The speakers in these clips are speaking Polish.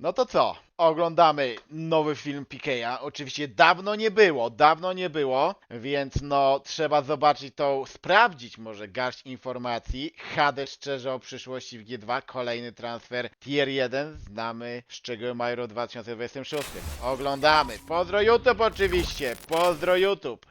No to co? Oglądamy nowy film Pikeya. Oczywiście dawno nie było, dawno nie było, więc no trzeba zobaczyć to, sprawdzić może garść informacji. HD szczerze o przyszłości w G2, kolejny transfer Tier 1, znamy szczegóły Major 2026. Oglądamy. Pozdro YouTube oczywiście, pozdro YouTube.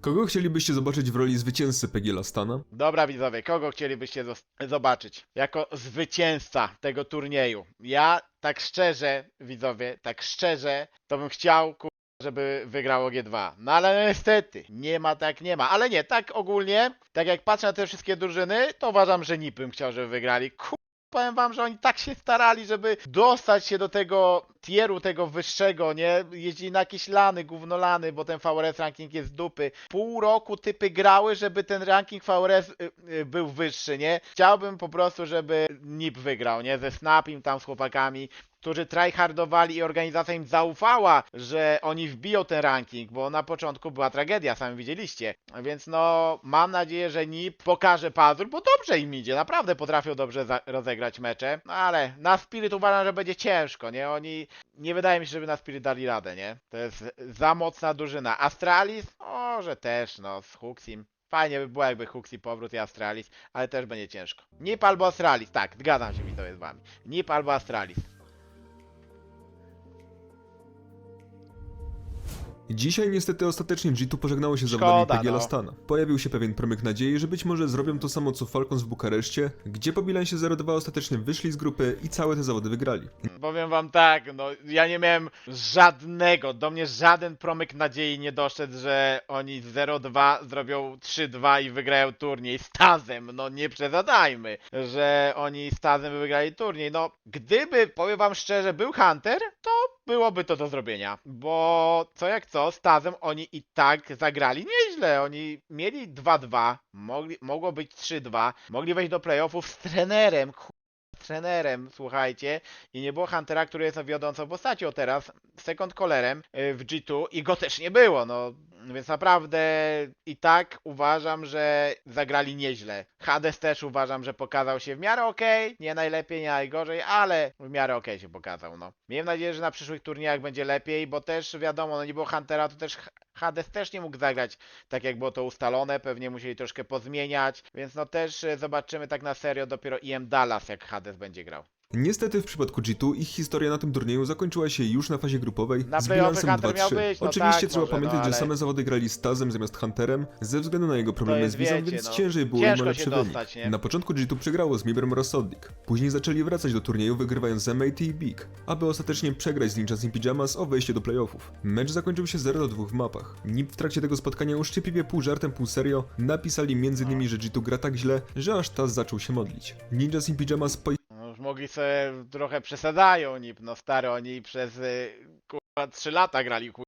Kogo chcielibyście zobaczyć w roli zwycięzcy Peggy Stana? Dobra widzowie, kogo chcielibyście zobaczyć jako zwycięzca tego turnieju? Ja tak szczerze, widzowie, tak szczerze, to bym chciał, ku... żeby wygrało G2. No ale niestety, nie ma tak, nie ma. Ale nie, tak ogólnie, tak jak patrzę na te wszystkie drużyny, to uważam, że NIP bym chciał, żeby wygrali. Ku... Powiem wam, że oni tak się starali, żeby dostać się do tego tieru, tego wyższego, nie? Jeździli na jakieś lany, gównolany, bo ten VRS ranking jest dupy. Pół roku typy grały, żeby ten ranking VRS y, y, był wyższy, nie? Chciałbym po prostu, żeby NIP wygrał, nie? Ze Snapim tam z chłopakami, którzy tryhardowali i organizacja im zaufała, że oni wbiją ten ranking, bo na początku była tragedia, sami widzieliście. Więc no, mam nadzieję, że NIP pokaże pazur, bo dobrze im idzie, naprawdę potrafią dobrze rozegrać mecze, no ale na Spirit uważam, że będzie ciężko, nie? Oni, nie wydaje mi się, żeby na Spirit dali radę, nie? To jest za mocna drużyna. Astralis? O, że też, no, z Huxim. Fajnie by było, jakby Huxi powrót i Astralis, ale też będzie ciężko. NIP albo Astralis, tak, zgadzam się widzowie z wami. NIP albo Astralis. Dzisiaj niestety ostatecznie G2 pożegnało się z Szkoda, zawodami Peggy no. Stana. Pojawił się pewien promyk nadziei, że być może zrobią to samo co Falcons w Bukareszcie, gdzie po bilansie 0-2 ostatecznie wyszli z grupy i całe te zawody wygrali. Powiem wam tak, no ja nie miałem żadnego, do mnie żaden promyk nadziei nie doszedł, że oni 0-2 zrobią 3-2 i wygrają turniej z Tazem. No nie przesadzajmy, że oni z Tazem wygrali turniej. No gdyby, powiem wam szczerze, był Hunter, to byłoby to do zrobienia, bo co jak co, z Tazem oni i tak zagrali nieźle. Oni mieli 2-2, mogli, mogło być 3-2, mogli wejść do playoffów z trenerem, trenerem, słuchajcie, i nie było Huntera, który jest wiodącą postacią teraz, second colorem y, w G2 i go też nie było, no. Więc naprawdę i tak uważam, że zagrali nieźle. Hades też uważam, że pokazał się w miarę okej, nie najlepiej, nie najgorzej, ale w miarę okej się pokazał, no. Miejmy nadzieję, że na przyszłych turniejach będzie lepiej, bo też wiadomo, no nie było Huntera, to też Hades też nie mógł zagrać tak jak było to ustalone, pewnie musieli troszkę pozmieniać, więc no też e, zobaczymy tak na serio dopiero IM Dallas jak Hades będzie grał. Niestety w przypadku G2 ich historia na tym turnieju zakończyła się już na fazie grupowej Na z playoffy bilansem Hunter miał 2-3. być, no Oczywiście tak, trzeba może, no, pamiętać, ale- że same zawody grali z Tazem zamiast Hunterem ze względu na jego problemy jest, z wizą, wiecie, więc no. ciężej było Ciężko im o się lepszy wynik. dostać, nie? Na początku G2 przegrało z Mibrem Rozsodnik. Później zaczęli wracać do turnieju wygrywając z MAT i Big, aby ostatecznie przegrać z Ninjas in Pyjamas o wejście do playoffów. Mecz zakończył się 0-2 w mapach. NIP w trakcie tego spotkania uszczypliwie pół żartem, pół serio napisali m.in., że G2 gra tak źle, że aż Taz zaczął się modlić. Ninjas in Pyjamas po już mogli sobie trochę przesadzają nip, no stary, oni przez y, kurwa 3 lata grali ku...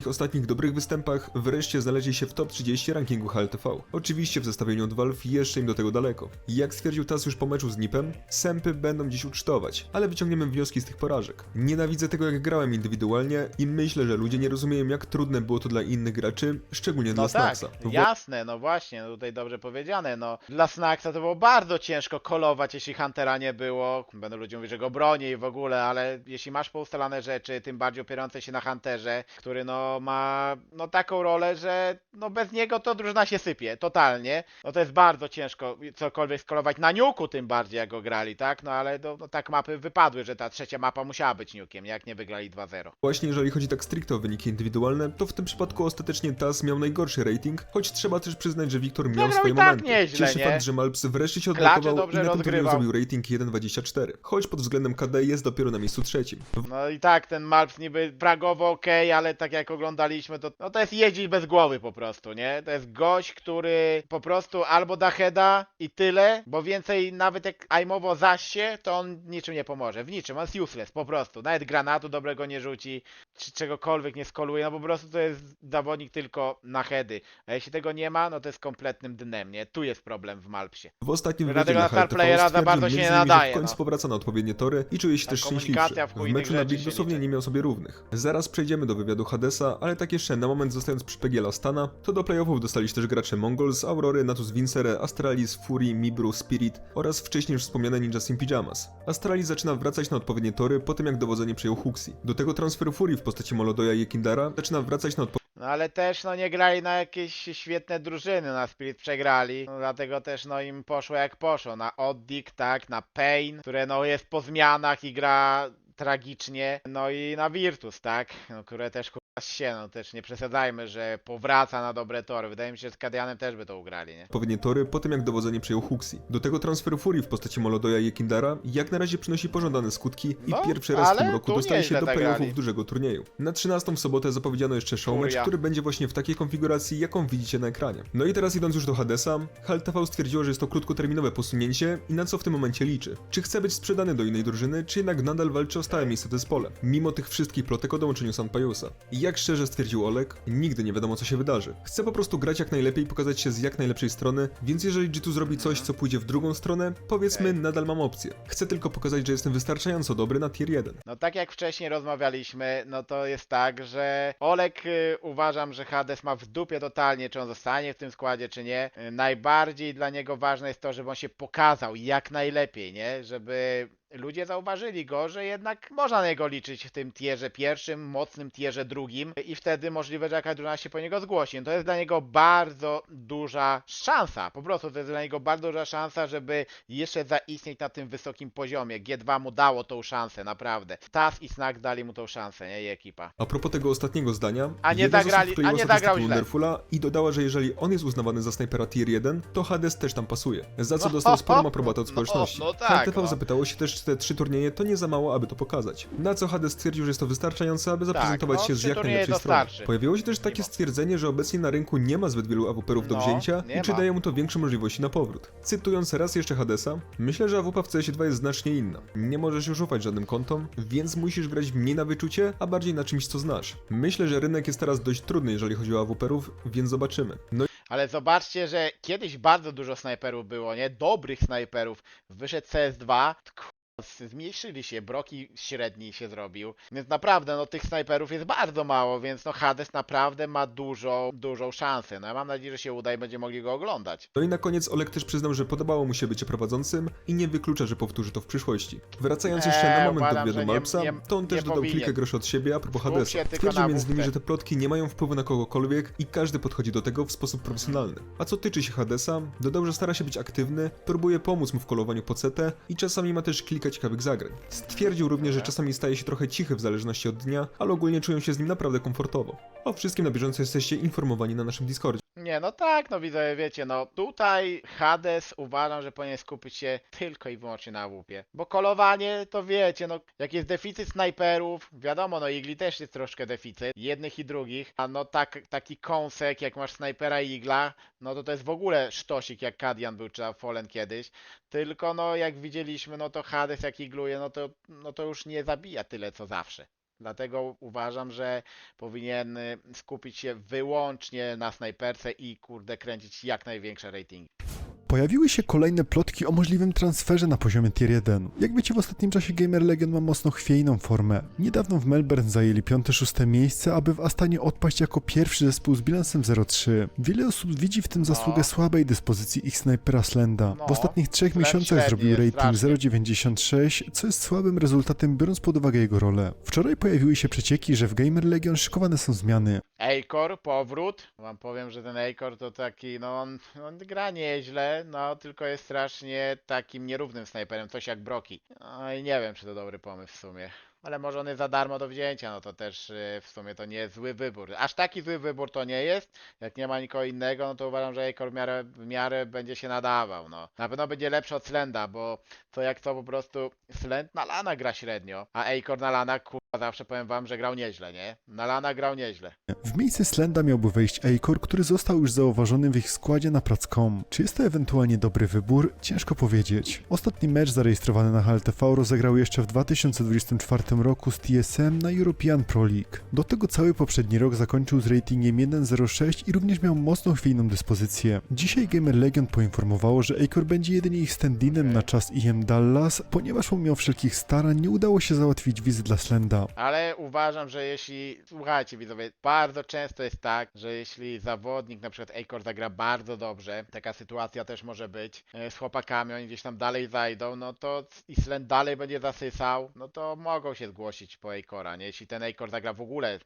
ich ostatnich dobrych występach wreszcie znaleźli się w top 30 rankingu HLTV. Oczywiście w zestawieniu od Valve jeszcze im do tego daleko. Jak stwierdził Tas już po meczu z Nipem, sępy będą dziś ucztować, ale wyciągniemy wnioski z tych porażek. Nienawidzę tego jak grałem indywidualnie i myślę, że ludzie nie rozumieją jak trudne było to dla innych graczy, szczególnie No dla tak, Snacksa. jasne, no właśnie, no tutaj dobrze powiedziane, no. Dla Snacksa to było bardzo ciężko kolować, jeśli Huntera nie było. Będą ludzie mówić, że go bronię i w ogóle, ale jeśli masz poustalane rzeczy, tym bardziej opierające się na Hunterze, który no ma no taką rolę, że no bez niego to drużyna się sypie, totalnie. No to jest bardzo ciężko cokolwiek skolować na niuku tym bardziej jak go grali, tak? No ale no, no tak mapy wypadły, że ta trzecia mapa musiała być niukiem, jak nie wygrali 2-0. Właśnie jeżeli chodzi tak stricte o wyniki indywidualne, to w tym przypadku ostatecznie Tas miał najgorszy rating, choć trzeba też przyznać, że Wiktor miał Zagrał swoje i tak momenty. nieźle, Cieszy nie? fakt, że Malps wreszcie się Klacze i dobrze na tym turnieju rozgrywał. zrobił rating 1.24, choć pod względem KD jest dopiero na miejscu trzecim. No i tak, ten Malps niby bragowo okej, ale tak jak oglądaliśmy, to no to jest jeździć bez głowy po prostu, nie? To jest gość, który po prostu albo da heada i tyle, bo więcej nawet jak aimowo zaś się, to on niczym nie pomoże. W niczym, on jest useless po prostu. Nawet granatu dobrego nie rzuci. czy czegokolwiek nie skoluje, no po prostu to jest zawodnik tylko na heady. A jeśli tego nie ma, no to jest kompletnym dnem, nie? Tu jest problem w Malpsie. W ostatnim Dlatego na na star HLTV playera za bardzo się nie nadaje, w końcu no. powraca na odpowiednie tory i czuje się Ta też szczęśliwszy. w meczu na Big dosłownie nie miał sobie równych. Zaraz przejdziemy do wywiadu Hadesa, ale tak jeszcze na moment zostając przy PGL Astana, to do playoffów dostali też gracze Mongols, Aurory, Natus Vincere, Astralis, Fury, Mibru, Spirit oraz wcześniej już wspomniane Ninja Sim Pyjamas. Astralis zaczyna wracać na odpowiednie tory po tym jak dowodzenie przejął Huxi. Do tego transfer Fury w postaci Molodoja i Ekindara zaczyna wracać na odpowiednie No ale też no nie grali na jakieś świetne drużyny, na Spirit przegrali, no, dlatego też no im poszło jak poszło, na Oddik, tak, na Pain, które no jest po zmianach i gra tragicznie, no i na Virtus, tak, no, które też się, no też nie przesadzajmy, że powraca na dobre tory, wydaje mi się, że z Kadianem też by to ugrali, nie? odpowiednie tory po tym jak dowodzenie przejął Huxi. Do tego transfer Fury w postaci Molodoja i Ekindara jak na razie przynosi pożądane skutki i No, pierwszy raz w tym roku dostaje się do tak playoffów dużego turnieju. Na 13 w sobotę zapowiedziano jeszcze showmatch, Furia. który będzie właśnie w takiej konfiguracji, jaką widzicie na ekranie. No i teraz idąc już do Hadesa, HLTV stwierdziło, że jest to krótkoterminowe posunięcie i na co w tym momencie liczy. Czy chce być sprzedany do innej drużyny, czy jednak nadal walczy o stałe miejsce w zespole, mimo tych wszystkich plotek o dołączeniu Sanpajusa. I jak szczerze stwierdził Olek, nigdy nie wiadomo co się wydarzy. Chce po prostu grać jak najlepiej i pokazać się z jak najlepszej strony, więc jeżeli G2 zrobi coś, co pójdzie w drugą stronę, powiedzmy nadal mam opcję. Chcę tylko pokazać, że jestem wystarczająco dobry na tier 1. No tak jak wcześniej rozmawialiśmy, no to jest tak, że Olek y, uważam, że Hades ma w dupie totalnie, czy on zostanie w tym składzie, czy nie. Y, najbardziej dla niego ważne jest to, żeby on się pokazał jak najlepiej, nie? Żeby ludzie zauważyli go, że jednak można na niego liczyć w tym tierze pierwszym, mocnym tierze drugim i wtedy możliwe, że jakaś drużyna się po niego zgłosi. No to jest dla niego bardzo duża szansa, po prostu to jest dla niego bardzo duża szansa, żeby jeszcze zaistnieć na tym wysokim poziomie. G2 mu dało tą szansę, naprawdę. Tas i Snack dali mu tą szansę, nie? I ekipa. A propos tego ostatniego zdania, A nie zagrali- a nie zagrał źle. Wonderfula i dodała, że jeżeli on jest uznawany za snajpera tier 1, to Hades też tam pasuje. Za co No, dostał sporą aprobatę od no, społeczności. no tak, HLTV no. zapytało się też, te trzy turnieje to nie za mało, aby to pokazać. Na co Hades stwierdził, że jest to wystarczające, aby zaprezentować no, się z trzy jak turnieje najlepszej strony. dostarczy. Pojawiło się też takie stwierdzenie, że obecnie na rynku nie ma zbyt wielu AWP-ów do No, wzięcia nie i czy ma. daje mu to większe możliwości na powrót. Cytując raz jeszcze Hadesa, myślę, że AWP w CS2 jest znacznie inna. Nie możesz już ufać żadnym kontom, więc musisz grać mniej na wyczucie, a bardziej na czymś, co znasz. Myślę, że rynek jest teraz dość trudny, jeżeli chodzi o AWP-ów, więc zobaczymy. No Ale zobaczcie, że kiedyś bardzo dużo snajperów było, nie? Dobrych snajperów. Wyszedł CS2, k- zmniejszyli się, Broki średni się zrobił. Więc naprawdę, no tych snajperów jest bardzo mało, więc no Hades naprawdę ma dużo, dużą szansę. No ja mam nadzieję, że się uda i będziemy mogli go oglądać. No i na koniec Olek też przyznał, że podobało mu się bycie prowadzącym i nie wyklucza, że powtórzy to w przyszłości. Wracając jeszcze na Eee, moment do uważam, wywiadu że nie- Malpsa, nie- to on też dodał powinien. kilka groszy od siebie a propos Skup Hadesa. się tylko Twierdził na między innymi, że te plotki nie mają wpływu na kogokolwiek i każdy podchodzi do tego w sposób profesjonalny. A co tyczy się Hadesa, dodał, że stara się być aktywny, próbuje pomóc mu w kolowaniu po CT i czasami ma też kilka ciekawych zagrań. Stwierdził również, że czasami staje się trochę cichy w zależności od dnia, ale ogólnie czują się z nim naprawdę komfortowo. O wszystkim na bieżąco jesteście informowani na naszym Discordzie. Nie, no tak, no widzę, wiecie, no tutaj Hades uważam, że powinien skupić się tylko i wyłącznie na łupie. Bo kolowanie, to wiecie, no jak jest deficyt snajperów, wiadomo, no Igli też jest troszkę deficyt, jednych i drugich, a no tak, taki kąsek, jak masz snajpera i Igla, no to to jest w ogóle sztosik, jak Kadian był, czy Fallen kiedyś. Tylko no jak widzieliśmy, no to Hades jak igluje, no to, no to już nie zabija tyle, co zawsze. Dlatego uważam, że powinien skupić się wyłącznie na snajperce i kurde kręcić jak największe ratingi. Pojawiły się kolejne plotki o możliwym transferze na poziomie Tier 1. Jak wiecie, w ostatnim czasie Gamer Legion ma mocno chwiejną formę. Niedawno w Melbourne zajęli 5-6 miejsce, aby w Astanie odpaść jako pierwszy zespół z bilansem 0-3. Wiele osób widzi w tym zasługę No. słabej dyspozycji ich snajpera Slenda. No. W ostatnich trzech miesiącach zrobił rating strasznie. 0,96, co jest słabym rezultatem biorąc pod uwagę jego rolę. Wczoraj pojawiły się przecieki, że w Gamer Legion szykowane są zmiany. Acor, powrót. Wam powiem, że ten Acor to taki, no on, on gra nieźle, no tylko jest strasznie takim nierównym snajperem, coś jak Broki. No i nie wiem, czy to dobry pomysł w sumie. Ale może on jest za darmo do wzięcia, no to też y, w sumie to nie jest zły wybór. Aż taki zły wybór to nie jest. Jak nie ma nikogo innego, no to uważam, że Acor w miarę, w miarę będzie się nadawał, no. Na pewno będzie lepszy od Slenda, bo co jak co po prostu Slend na lana gra średnio, a Acor na lana kur... zawsze powiem wam, że grał nieźle, nie? Grał nieźle. W miejsce Slenda miałby wejść Akor, który został już zauważony w ich składzie na Prac.com. Czy jest to ewentualnie dobry wybór? Ciężko powiedzieć. Ostatni mecz zarejestrowany na HLTV rozegrał jeszcze w 2024 roku z TSM na European Pro League. Do tego cały poprzedni rok zakończył z ratingiem 1.06 i również miał mocną chwiejną dyspozycję. Dzisiaj Gamer Legion poinformowało, że Akor będzie jedynie ich stand-inem na czas IM Dallas, ponieważ pomimo wszelkich starań nie udało się załatwić wizy dla Slenda. Ale uważam, że jeśli, słuchajcie widzowie, bardzo często jest tak, że jeśli zawodnik, na przykład Akor zagra bardzo dobrze, taka sytuacja też może być, e, z chłopakami, oni gdzieś tam dalej zajdą, no to Island dalej będzie zasysał, no to mogą się zgłosić po Akora, nie? Jeśli ten Akor zagra w ogóle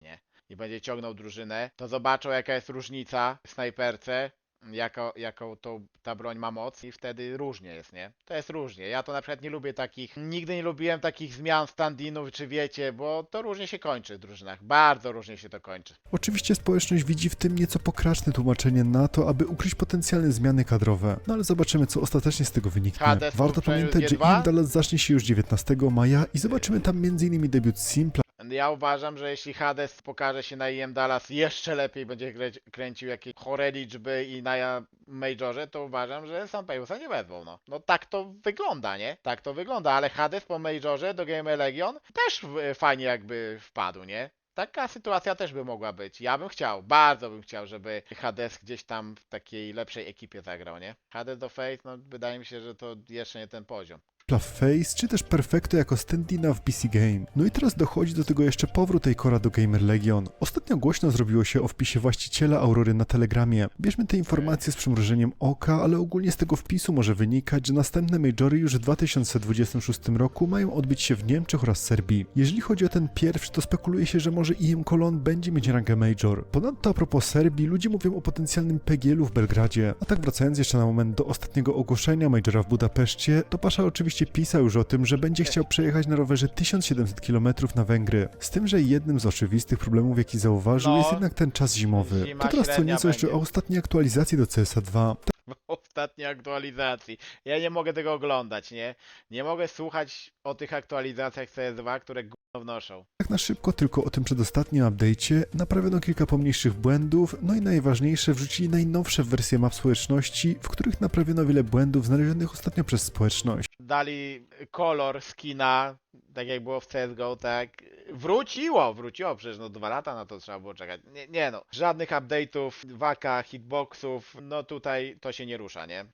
nie? I będzie ciągnął drużynę, to zobaczą jaka jest różnica w snajperce, jako, jaką tą, ta broń ma moc i wtedy różnie jest, nie? To jest różnie. Ja to na przykład nie lubię takich, nigdy nie lubiłem takich zmian stand-inów, czy wiecie, bo to różnie się kończy w drużynach. Bardzo różnie się to kończy. Oczywiście społeczność widzi w tym nieco pokraczne tłumaczenie na to, aby ukryć potencjalne zmiany kadrowe. No ale zobaczymy, co ostatecznie z tego wyniknie. Hades Warto pamiętać, że G2? Im Dallas zacznie się już 19 maja i zobaczymy tam m.in. debiut Simpla, Ja uważam, że jeśli Hades pokaże się na IM Dallas jeszcze lepiej będzie krę- kręcił jakieś chore liczby i na Majorze, to uważam, że Sampeusa nie wezmą, no. No tak to wygląda, nie? Tak to wygląda, ale Hades po Majorze do Game Legion też fajnie jakby wpadł, nie? Taka sytuacja też by mogła być. Ja bym chciał, bardzo bym chciał, żeby Hades gdzieś tam w takiej lepszej ekipie zagrał, nie? Hades do Face, no wydaje mi się, że to jeszcze nie ten poziom. Face, czy też Perfecto jako stand-ina w PC Game. No i teraz dochodzi do tego jeszcze powrót Akora do Gamer Legion. Ostatnio głośno zrobiło się o wpisie właściciela Aurory na Telegramie. Bierzmy te informacje z przymrużeniem oka, ale ogólnie z tego wpisu może wynikać, że następne majory już w 2026 roku mają odbyć się w Niemczech oraz Serbii. Jeżeli chodzi o ten pierwszy, to spekuluje się, że może IM Cologne będzie mieć rangę major. Ponadto a propos Serbii, ludzie mówią o potencjalnym PGL-u w Belgradzie. A tak wracając jeszcze na moment do ostatniego ogłoszenia majora w Budapeszcie, to Pasza oczywiście pisał już o tym, że będzie chciał przejechać na rowerze 1700 km na Węgry. Z tym, że jednym z oczywistych problemów, jaki zauważył, No, jest jednak ten czas zimowy. zima To teraz co średnia nieco jeszcze będzie. o ostatniej aktualizacji do CSA 2. w ostatniej aktualizacji. Ja nie mogę tego oglądać, nie? Nie mogę słuchać o tych aktualizacjach CS2, które wnoszą. Tak na szybko tylko o tym przedostatnim update'cie naprawiono kilka pomniejszych błędów, no i najważniejsze wrzucili najnowsze wersje map społeczności, w których naprawiono wiele błędów znalezionych ostatnio przez społeczność. Dali kolor skina, tak jak było w CSGO, tak. Wróciło, wróciło, przecież no dwa lata na to trzeba było czekać. Nie, nie no, żadnych update'ów, waka, hitboxów, no tutaj to się nie rusza, nie?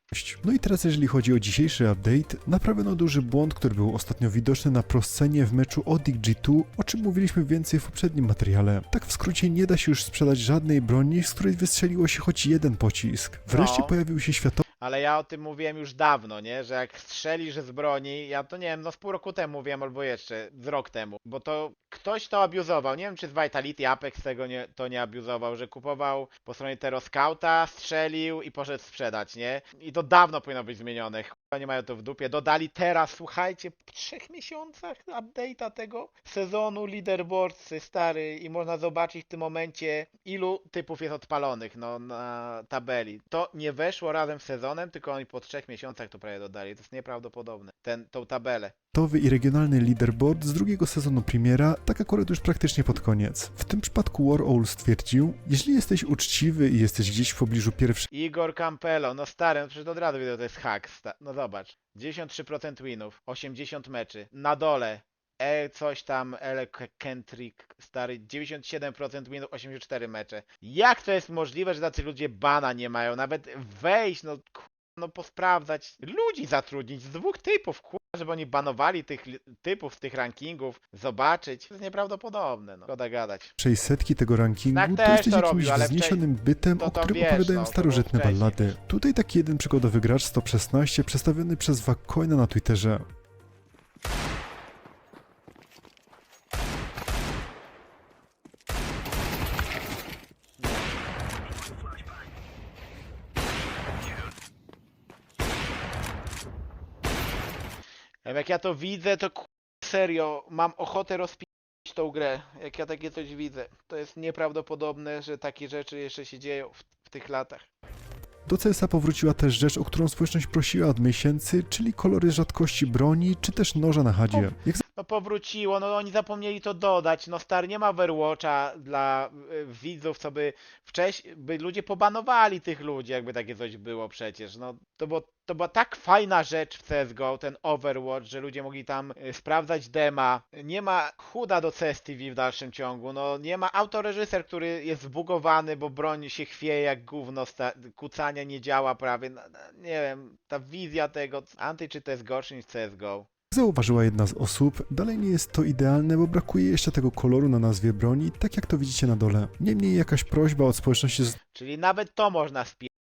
No i teraz jeżeli chodzi o dzisiejszy update, naprawiono duży błąd, który był ostatnio widoczny na proscenie w meczu Odic G2, o czym mówiliśmy więcej w poprzednim materiale. Tak w skrócie nie da się już sprzedać żadnej broni, z której wystrzeliło się choć jeden pocisk. Wreszcie No. pojawił się światowy Ale ja o tym mówiłem już dawno, nie? Że jak strzelisz z broni, ja to nie wiem, no z pół roku temu mówiłem, albo jeszcze z rok temu, bo to ktoś to abuzował. Nie wiem, czy z Vitality Apex tego nie, to nie abuzował, że kupował po stronie Teroscouta, strzelił i poszedł sprzedać, nie? I to dawno powinno być zmienione. Chyba nie mają to w dupie. Dodali teraz, słuchajcie, w trzech miesiącach update'a tego sezonu leaderboardsy, stary, i można zobaczyć w tym momencie, ilu typów jest odpalonych, no, na tabeli. To nie weszło razem z sezonem, tylko oni po trzech miesiącach to prawie dodali. To jest nieprawdopodobne. Ten, tą tabelę. i regionalny leaderboard z drugiego sezonu Premiera, tak akurat już praktycznie pod koniec. W tym przypadku War Owl stwierdził, jeśli jesteś uczciwy i jesteś gdzieś w pobliżu pierwszej Igor Campello, no stary, no przecież od razu widzę, to jest hack. No zobacz, 93% winów, 80 meczy. Na dole, E coś tam, Ele K- Kendrick, stary, 97% winów, 84 mecze. Jak to jest możliwe, że tacy ludzie bana nie mają? Nawet wejść, no no posprawdzać, ludzi zatrudnić z dwóch typów, ku- żeby oni banowali tych typów z tych rankingów, zobaczyć. To jest nieprawdopodobne, no. Szkoda gadać. setki tego rankingu, Tak to jesteś to jakimś robił, wzniesionym bytem, to o którym wiesz, opowiadają no, starożytne ballady. Tutaj taki jeden przykładowy gracz z top 16 przedstawiony przez Wakcoina na Twitterze. Jak ja to widzę, to serio, mam ochotę rozpisać tą grę, jak ja takie coś widzę. To jest nieprawdopodobne, że takie rzeczy jeszcze się dzieją w, w tych latach. Do CSA powróciła też rzecz, o którą społeczność prosiła od miesięcy, czyli kolory rzadkości broni, czy też noża na hadzie. Jak no powróciło, no oni zapomnieli to dodać, no stary, nie ma Overwatcha dla y, widzów, co by wcześniej, by ludzie pobanowali tych ludzi, jakby takie coś było przecież, no to było, to była tak fajna rzecz w CSGO, ten Overwatch, że ludzie mogli tam y, sprawdzać dema, nie ma chuda do CS TV w dalszym ciągu, no nie ma autoreżyser, który jest zbugowany, bo broń się chwieje jak gówno, sta- kucanie nie działa prawie, no, no, nie wiem, ta wizja tego, anty czy to jest gorsze niż CSGO? Zauważyła jedna z osób, dalej nie jest to idealne, bo brakuje jeszcze tego koloru na nazwie broni, tak jak to widzicie na dole. Niemniej jakaś prośba od społeczności Czyli nawet to można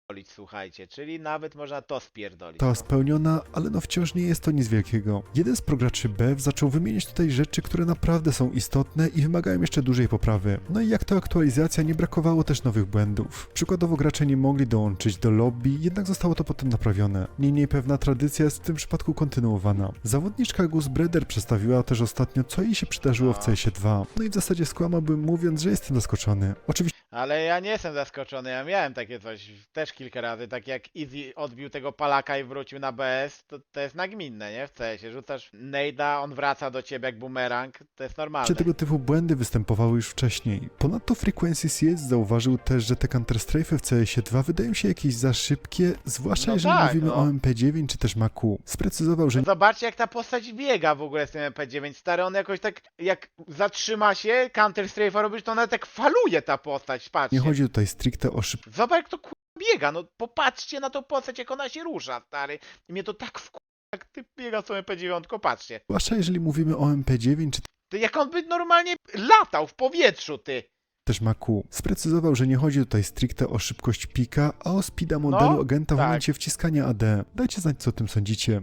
spierdolić, słuchajcie. Czyli nawet można to spierdolić. została spełniona, ale no wciąż nie jest to nic wielkiego. Jeden z prograczy BEW zaczął wymieniać tutaj rzeczy, które naprawdę są istotne i wymagają jeszcze dużej poprawy. No i jak to aktualizacja, nie brakowało też nowych błędów. Przykładowo gracze nie mogli dołączyć do lobby, jednak zostało to potem naprawione. Niemniej pewna tradycja jest w tym przypadku kontynuowana. Zawodniczka Gus Breder przedstawiła też ostatnio, co jej się przydarzyło w No. CS 2. No i w zasadzie skłamałbym mówiąc, że jestem zaskoczony. Oczywiście Ale ja nie jestem zaskoczony, ja miałem takie coś też kilka razy, tak jak Easy odbił tego palaka i wrócił na BS, to, to jest nagminne, nie? W CS-ie. Rzucasz Nejda, on wraca do ciebie jak bumerang, to jest normalne. Czy tego typu błędy występowały już wcześniej? Ponadto Frequency CS zauważył też, że te Counter-Strafe'y w CS2 wydają się jakieś za szybkie, zwłaszcza No jeżeli tak, mówimy no. o MP9 czy też Macu. Sprecyzował, że No Zobaczcie jak ta postać biega w ogóle z tym MP9, stary, on jakoś tak, jak zatrzyma się, Counter Strafe'a robisz, to ona tak faluje ta postać, patrzcie. nie chodzi tutaj stricte o szybkość Zobacz jak to ku... biega, no popatrzcie na tą postać, jak ona się rusza, stary. I mnie to tak wku... jak ty biega z tą MP9, patrzcie. Zwłaszcza jeżeli mówimy o MP9 czy Ty jak on by normalnie latał w powietrzu, ty. też Macu. Sprecyzował, że nie chodzi tutaj stricte o szybkość pika, a o speeda modelu No, agenta w tak. momencie wciskania AD. Dajcie znać, co o tym sądzicie.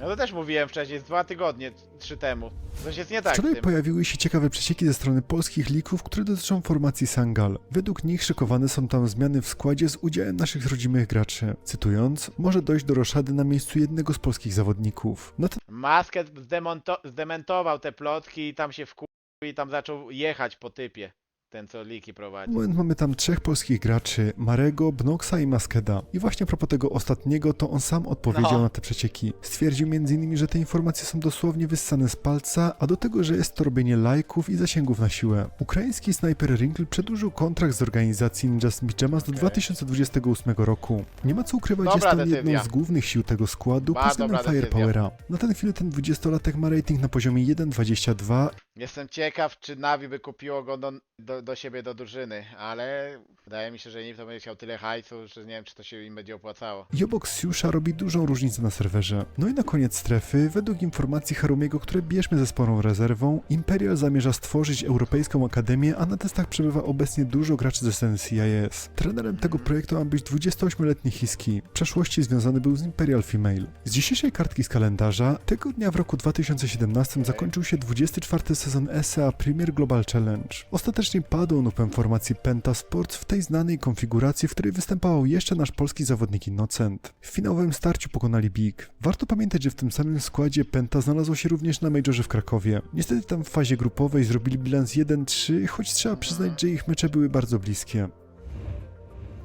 No to też mówiłem wcześniej, z dwa tygodnie, trzy temu. Coś jest nie tak z Wczoraj tym. pojawiły się ciekawe przecieki ze strony polskich lików, które dotyczą formacji Sangal. Według nich szykowane są tam zmiany w składzie z udziałem naszych rodzimych graczy. Cytując, może dojść do roszady na miejscu jednego z polskich zawodników. Na ten Masket zdemonto- zdementował te plotki i tam się wkurzył i tam zaczął jechać po typie. Ten co liki prowadzi. moment mamy tam trzech polskich graczy, Marego, Bnoxa i Maskeda. I właśnie a propos tego ostatniego, to on sam odpowiedział No. na te przecieki. Stwierdził m.in., że te informacje są dosłownie wyssane z palca, a do tego, że jest to robienie lajków i zasięgów na siłę. Ukraiński snajper Rinkl przedłużył kontrakt z organizacji Ninja Pyjamas do Okej. 2028 roku. Nie ma co ukrywać, Dobra jest on decyzja. jedną z głównych sił tego składu, Bardzo względem dobra decyzja. Firepowera. Na ten chwilę ten 20-latek ma rating na poziomie 1.22 Jestem ciekaw, czy Navi by kupiło go do, do, do siebie do drużyny, ale wydaje mi się, że nie to będzie chciał tyle hajsu, że nie wiem, czy to się im będzie opłacało. i obok Siusza robi dużą różnicę na serwerze. No i na koniec strefy, według informacji Harumiego, które bierzmy ze sporą rezerwą, Imperial zamierza stworzyć Europejską Akademię, a na testach przebywa obecnie dużo graczy ze sceny CIS. Trenerem tego projektu ma być 28-letni Hiski. W przeszłości związany był z Imperial Female. Z dzisiejszej kartki z kalendarza, tego dnia w roku 2017 zakończył się 24 sezon ESEA Premier Global Challenge. Ostatecznie padł nupem formacji Penta Sports w tej znanej konfiguracji, w której występował jeszcze nasz polski zawodnik Innocent. W finałowym starciu pokonali Big. Warto pamiętać, że w tym samym składzie Penta znalazło się również na Majorze w Krakowie. Niestety tam w fazie grupowej zrobili bilans 1-3, choć trzeba przyznać, że ich mecze były bardzo bliskie.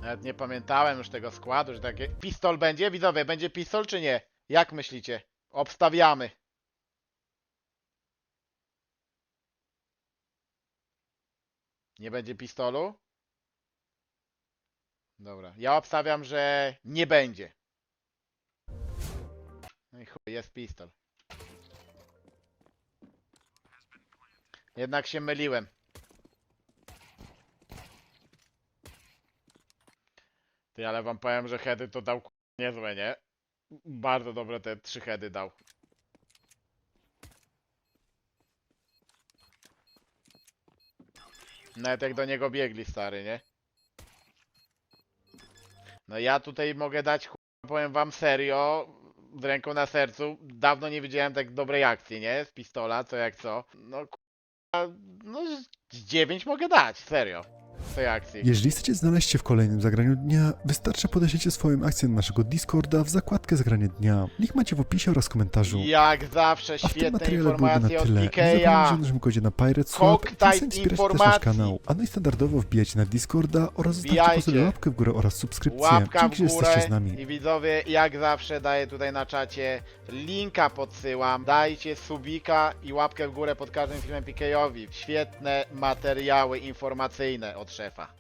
Nawet nie pamiętałem już tego składu, że takie... Pistol będzie? Widzowie, będzie pistol czy nie? Jak myślicie? Obstawiamy. Nie będzie pistolu? Dobra, ja obstawiam, że nie będzie. No i chuj, jest pistol. Jednak się myliłem. Ty, ale wam powiem, że heady to dał niezłe, nie? Bardzo dobre te trzy heady dał. Nawet jak do niego biegli, stary, nie? No ja tutaj mogę dać, powiem wam serio, z ręką na sercu, dawno nie widziałem tak dobrej akcji, nie? Z pistola, co jak co. No, no z 9 mogę dać, serio. Tej akcji. Jeżeli chcecie znaleźć się w kolejnym zagraniu dnia, wystarczy podejście swoją akcję na naszego Discorda w zakładkę zagranie dnia. Link macie w opisie oraz komentarzu. Jak zawsze A w tym świetne materiale byłoby na informacje od tyle. Nie zapomnijcie o naszym kodzie na Pirate Swap i wspierać też nasz informacji. kanał. A no i standardowo wbijajcie na Discorda oraz zostawcie po Wbijajcie. sobie łapkę w górę oraz subskrypcję. Łapka Dzięki, w że jesteście górę z nami. i widzowie, jak zawsze daję tutaj na czacie linka podsyłam. Dajcie subika i łapkę w górę pod każdym filmem Pikejowi. Świetne materiały informacyjne od szefa.